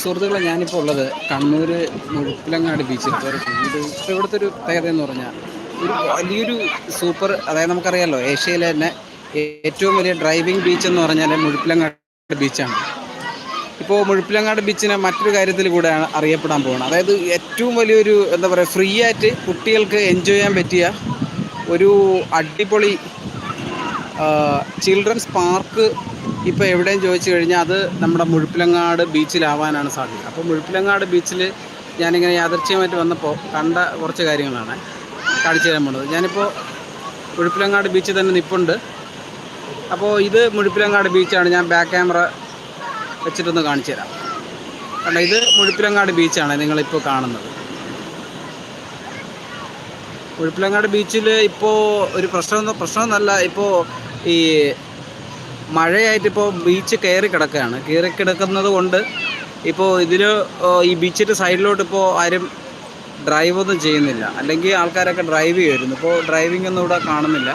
സുഹൃത്തുക്കളെ ഞാനിപ്പോൾ ഉള്ളത് കണ്ണൂർ മുഴുപ്പിലങ്ങാട് ബീച്ചിൽ ഒരു ഇപ്പോൾ ഇവിടുത്തെ ഒരു പ്രത്യേകത എന്ന് പറഞ്ഞാൽ ഒരു വലിയൊരു സൂപ്പർ അതായത് നമുക്കറിയാമല്ലോ ഏഷ്യയിലെ തന്നെ ഏറ്റവും വലിയ ഡ്രൈവിംഗ് ബീച്ച് എന്ന് പറഞ്ഞാൽ മുഴുപ്പിലങ്ങാട് ബീച്ചാണ് ഇപ്പോൾ മുഴുപ്പിലങ്ങാട് ബീച്ചിനെ മറ്റൊരു കാര്യത്തിൽ കൂടെ അറിയപ്പെടാൻ പോകണം അതായത് ഏറ്റവും വലിയൊരു എന്താ പറയുക ഫ്രീ ആയിട്ട് കുട്ടികൾക്ക് എൻജോയ് ചെയ്യാൻ പറ്റിയ ഒരു അടിപൊളി ചിൽഡ്രൻസ് പാർക്ക് ഇപ്പോൾ എവിടെയും ചോദിച്ചു കഴിഞ്ഞാൽ അത് നമ്മുടെ മുഴുപ്പിലങ്ങാട് ബീച്ചിലാവാനാണ് സാധ്യത. അപ്പോൾ മുഴുപ്പിലങ്ങാട് ബീച്ചിൽ ഞാനിങ്ങനെ യാദർച്ഛ്യമായിട്ട് വന്നപ്പോൾ കണ്ട കുറച്ച് കാര്യങ്ങളാണ് കാണിച്ചു തരാൻ പോണത്. ഞാനിപ്പോൾ മുഴുപ്പിലങ്ങാട് ബീച്ചിൽ തന്നെ നിൽപ്പുണ്ട് അപ്പോൾ ഇത് മുഴുപ്പിലങ്ങാട് ബീച്ചാണ്. ഞാൻ ബാക്ക് ക്യാമറ വെച്ചിട്ടൊന്ന് കാണിച്ചു തരാം. കണ്ടോ ഇത് മുഴുപ്പിലങ്ങാട് ബീച്ചാണ് നിങ്ങളിപ്പോൾ കാണുന്നത്. മുഴുപ്പിലങ്ങാട് ബീച്ചിൽ ഇപ്പോൾ ഒരു പ്രശ്നം പ്രശ്നമൊന്നുമല്ല. ഇപ്പോൾ ഈ മഴയായിട്ടിപ്പോൾ ബീച്ച് കയറി കിടക്കുകയാണ്. കയറി കിടക്കുന്നത് കൊണ്ട് ഇപ്പോൾ ഇതിൽ ഈ ബീച്ചിന്റെ സൈഡിലോട്ട് ഇപ്പോൾ ആരും ഡ്രൈവ് ഒന്നും ചെയ്യുന്നില്ല. അല്ലെങ്കിൽ ആൾക്കാരൊക്കെ ഡ്രൈവ് ചെയ്യുമായിരുന്നു ഇപ്പോൾ ഡ്രൈവിംഗ് ഒന്നും ഇവിടെ കാണുന്നില്ല.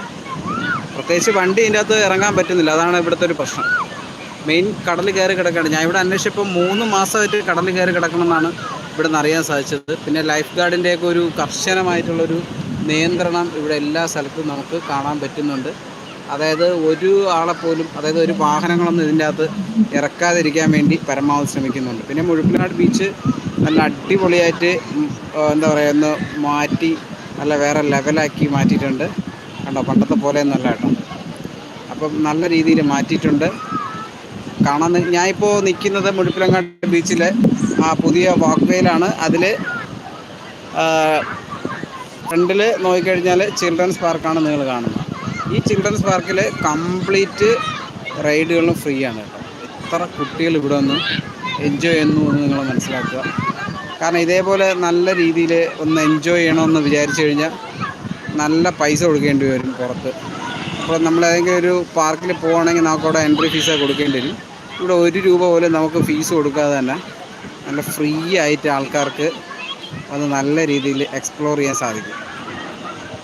പ്രത്യേകിച്ച് വണ്ടി ഇതിന്റെ അകത്ത് ഇറങ്ങാൻ പറ്റുന്നില്ല. അതാണ് ഇവിടുത്തെ ഒരു പ്രശ്നം. മെയിൻ കടൽ കയറി കിടക്കുകയാണ്. ഞാൻ ഇവിടെ അന്വേഷിച്ചപ്പോൾ മൂന്ന് മാസമായിട്ട് കടൽ കയറി കിടക്കണമെന്നാണ് ഇവിടെ നിന്ന് അറിയാൻ സാധിച്ചത്. പിന്നെ ലൈഫ് ഗാർഡിന്റെയൊക്കെ ഒരു കർശനമായിട്ടുള്ളൊരു നിയന്ത്രണം ഇവിടെ എല്ലാ സ്ഥലത്തും നമുക്ക് കാണാൻ പറ്റുന്നുണ്ട്. അതായത് ഒരു ആളെപ്പോലും അതായത് ഒരു വാഹനങ്ങളൊന്നും ഇതിന്റെ അകത്ത് ഇറക്കാതിരിക്കാൻ വേണ്ടി പരമാവധി ശ്രമിക്കുന്നുണ്ട്. പിന്നെ മുഴുപ്പിനാട് ബീച്ച് നല്ല അടിപൊളിയായിട്ട് എന്താ പറയുക ഒന്ന് മാറ്റി നല്ല വേറെ ലെവലാക്കി മാറ്റിയിട്ടുണ്ട്. കണ്ടോ പണ്ടത്തെ പോലെ ഒന്നല്ല കേട്ടോ. അപ്പം നല്ല രീതിയിൽ മാറ്റിയിട്ടുണ്ട്. കാണാൻ ഞാനിപ്പോൾ നിൽക്കുന്നത് മുഴുപ്പിലങ്ങാട് ബീച്ചിലെ ആ പുതിയ വാക്ക് വേയിലാണ് അതിൽ ഫ്രണ്ടിൽ നോക്കിക്കഴിഞ്ഞാൽ ചിൽഡ്രൻസ് പാർക്കാണ് നിങ്ങൾ കാണുന്നത്. ഈ ചിൽഡ്രൻസ് പാർക്കിൽ കംപ്ലീറ്റ് റൈഡുകളും ഫ്രീ ആണ് കേട്ടോ. എത്ര കുട്ടികൾ ഇവിടെ ഒന്ന് എൻജോയ് ചെയ്യുന്നു എന്ന് നിങ്ങൾ മനസ്സിലാക്കുക. കാരണം ഇതേപോലെ നല്ല രീതിയിൽ ഒന്ന് എൻജോയ് ചെയ്യണമെന്ന് വിചാരിച്ചു കഴിഞ്ഞാൽ നല്ല പൈസ കൊടുക്കേണ്ടി വരും പുറത്ത്. അപ്പോൾ നമ്മൾ ഏതെങ്കിലും ഒരു പാർക്കിൽ പോവുകയാണെങ്കിൽ നമുക്ക് അവിടെ എൻട്രി ഫീസ് കൊടുക്കേണ്ടി വരും. ഇവിടെ ഒരു രൂപ പോലും നമുക്ക് ഫീസ് കൊടുക്കാതെ തന്നെ നല്ല ഫ്രീ ആയിട്ട് ആൾക്കാർക്ക് അത് നല്ല രീതിയിൽ എക്സ്പ്ലോർ ചെയ്യാൻ സാധിക്കും.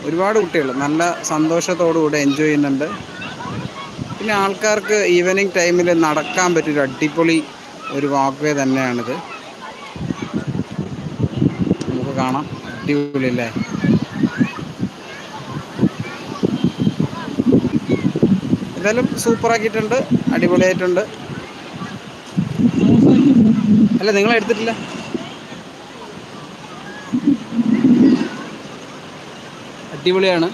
ഒരുപാട് കുട്ടികൾ നല്ല സന്തോഷത്തോടുകൂടെ എൻജോയ് ചെയ്യുന്നുണ്ട്. പിന്നെ ആൾക്കാർക്ക് ഈവനിങ് ടൈമിൽ നടക്കാൻ പറ്റിയൊരു അടിപൊളി ഒരു വാക്ക് വേ തന്നെയാണിത്. നമുക്ക് കാണാം. അടിപൊളി അല്ലേ? എന്തായാലും സൂപ്പറാക്കിയിട്ടുണ്ട് അടിപൊളിയായിട്ടുണ്ട്. അല്ല നിങ്ങൾ എടുത്തിട്ടില്ല അടിപൊളിയാണ്.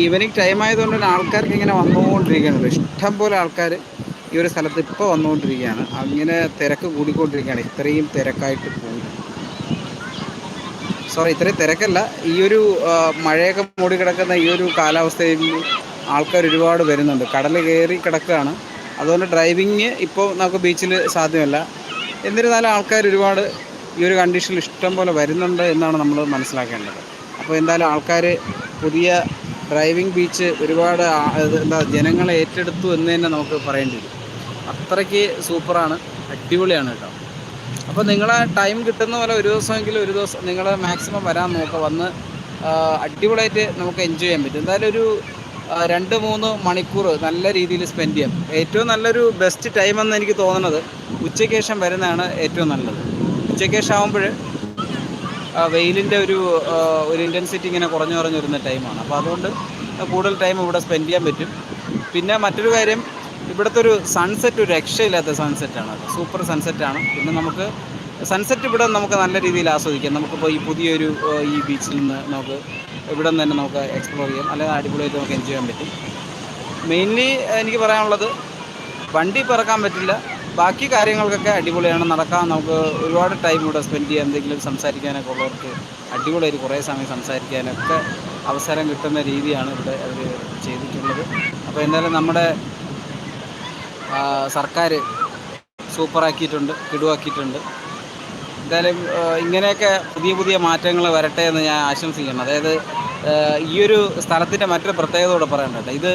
ഈവനിങ് ടൈം ആയതുകൊണ്ട് തന്നെ ആൾക്കാർക്ക് ഇങ്ങനെ വന്നുകൊണ്ടിരിക്കുകയാണ്. ഇഷ്ടം പോലെ ആൾക്കാർ ഈ ഒരു സ്ഥലത്ത് ഇപ്പോൾ വന്നുകൊണ്ടിരിക്കുകയാണ്. അങ്ങനെ തിരക്ക് കൂടിക്കൊണ്ടിരിക്കുകയാണ്. ഇത്രയും തിരക്കായിട്ട് പോയി. സോറി ഇത്രയും തിരക്കല്ല. ഈ ഒരു മഴയൊക്കെ മൂടി കിടക്കുന്ന ഈ ഒരു കാലാവസ്ഥയിൽ ആൾക്കാർ ഒരുപാട് വരുന്നുണ്ട്. കടൽ കയറി കിടക്കുകയാണ്. അതുകൊണ്ട് ഡ്രൈവിങ് ഇപ്പോൾ നമുക്ക് ബീച്ചിൽ സാധ്യമല്ല. എന്നിരുന്നാലും ആൾക്കാർ ഒരുപാട് ഈ ഒരു കണ്ടീഷനിൽ ഇഷ്ടം പോലെ വരുന്നുണ്ട് എന്നാണ് നമ്മൾ മനസ്സിലാക്കേണ്ടത്. അപ്പോൾ എന്തായാലും ആൾക്കാർ പുതിയ ഡ്രൈവിംഗ് ബീച്ച് ഒരുപാട് എന്താ ജനങ്ങളെ ഏറ്റെടുത്തു എന്ന് തന്നെ നമുക്ക് പറയേണ്ടി വരും. അത്രയ്ക്ക് സൂപ്പറാണ്. അടിപൊളിയാണ് കേട്ടോ. അപ്പോൾ നിങ്ങളെ ടൈം കിട്ടുന്ന പോലെ ഒരു ദിവസമെങ്കിലും ഒരു ദിവസം നിങ്ങൾ മാക്സിമം വരാൻ നോക്കുക. വന്ന് അടിപൊളിയായിട്ട് നമുക്ക് എൻജോയ് ചെയ്യാൻ പറ്റും. എന്തായാലും ഒരു രണ്ട് മൂന്ന് മണിക്കൂർ നല്ല രീതിയിൽ സ്പെൻഡ് ചെയ്യാം. ഏറ്റവും നല്ലൊരു ബെസ്റ്റ് ടൈം എന്ന് എനിക്ക് തോന്നുന്നത്. ഉച്ചയ്ക്ക് ശേഷം വരുന്നതാണ് ഏറ്റവും നല്ലത്. ഉച്ചയ്ക്ക് ശേഷം ആകുമ്പോൾ വെയിലിന്റെ ഒരു ഒരു ഇന്റൻസിറ്റി ഇങ്ങനെ കുറഞ്ഞു കുറഞ്ഞു വരുന്ന ടൈമാണ് അപ്പോൾ അതുകൊണ്ട് കൂടുതൽ ടൈം ഇവിടെ സ്പെൻഡ് ചെയ്യാൻ പറ്റും. പിന്നെ മറ്റൊരു കാര്യം ഇവിടുത്തെ ഒരു സൺസെറ്റ് ഒരു രക്ഷയില്ലാത്ത സൺസെറ്റാണ് സൂപ്പർ സൺസെറ്റാണ് പിന്നെ നമുക്ക് സൺസെറ്റ് ഇവിടെ നമുക്ക് നല്ല രീതിയിൽ ആസ്വദിക്കാം. നമുക്കിപ്പോൾ ഈ പുതിയൊരു ഈ ബീച്ചിൽ നിന്ന് നമുക്ക് ഇവിടെ നിന്ന് തന്നെ നമുക്ക് എക്സ്പ്ലോർ ചെയ്യാം. അല്ലെങ്കിൽ അടിപൊളിയായിട്ട് നമുക്ക് എൻജോയ് ചെയ്യാൻ പറ്റും. മെയിൻലി എനിക്ക് പറയാനുള്ളത് വണ്ടി പറക്കാൻ പറ്റില്ല. ബാക്കി കാര്യങ്ങൾക്കൊക്കെ അടിപൊളിയാണ്. നടക്കാൻ നമുക്ക് ഒരുപാട് ടൈം ഇവിടെ സ്പെൻഡ് ചെയ്യാൻ എന്തെങ്കിലും സംസാരിക്കാനൊക്കെ ഉള്ളവർക്ക് അടിപൊളിയായിട്ട് കുറേ സമയം സംസാരിക്കാനൊക്കെ അവസരം കിട്ടുന്ന രീതിയാണ് ഇവിടെ അവർ ചെയ്തിട്ടുള്ളത്. അപ്പോൾ എന്തായാലും നമ്മുടെ സർക്കാർ സൂപ്പറാക്കിയിട്ടുണ്ട് കിടുവാക്കിയിട്ടുണ്ട്. എന്തായാലും ഇങ്ങനെയൊക്കെ പുതിയ പുതിയ മാറ്റങ്ങൾ വരട്ടെ എന്ന് ഞാൻ ആശംസിക്കുന്നു. അതായത് ഈ ഒരു സ്ഥലത്തിന്റെ മറ്റൊരു പ്രത്യേകത കൂടെ പറയേണ്ടത് ഇത്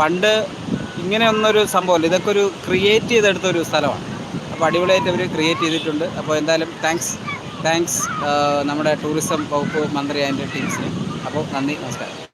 പണ്ട് ഇങ്ങനെയൊന്നൊരു സംഭവമല്ല. ഇതൊക്കെ ഒരു ക്രിയേറ്റ് ചെയ്തെടുത്ത ഒരു സ്ഥലമാണ്. അപ്പോൾ അടിപൊളിയായിട്ട് അവർ ക്രിയേറ്റ് ചെയ്തിട്ടുണ്ട്. അപ്പോൾ എന്തായാലും താങ്ക്സ് താങ്ക്സ് നമ്മുടെ ടൂറിസം വകുപ്പ് മന്ത്രി അതിന്റെ ടീംസിന് അപ്പോൾ നന്ദി നമസ്കാരം.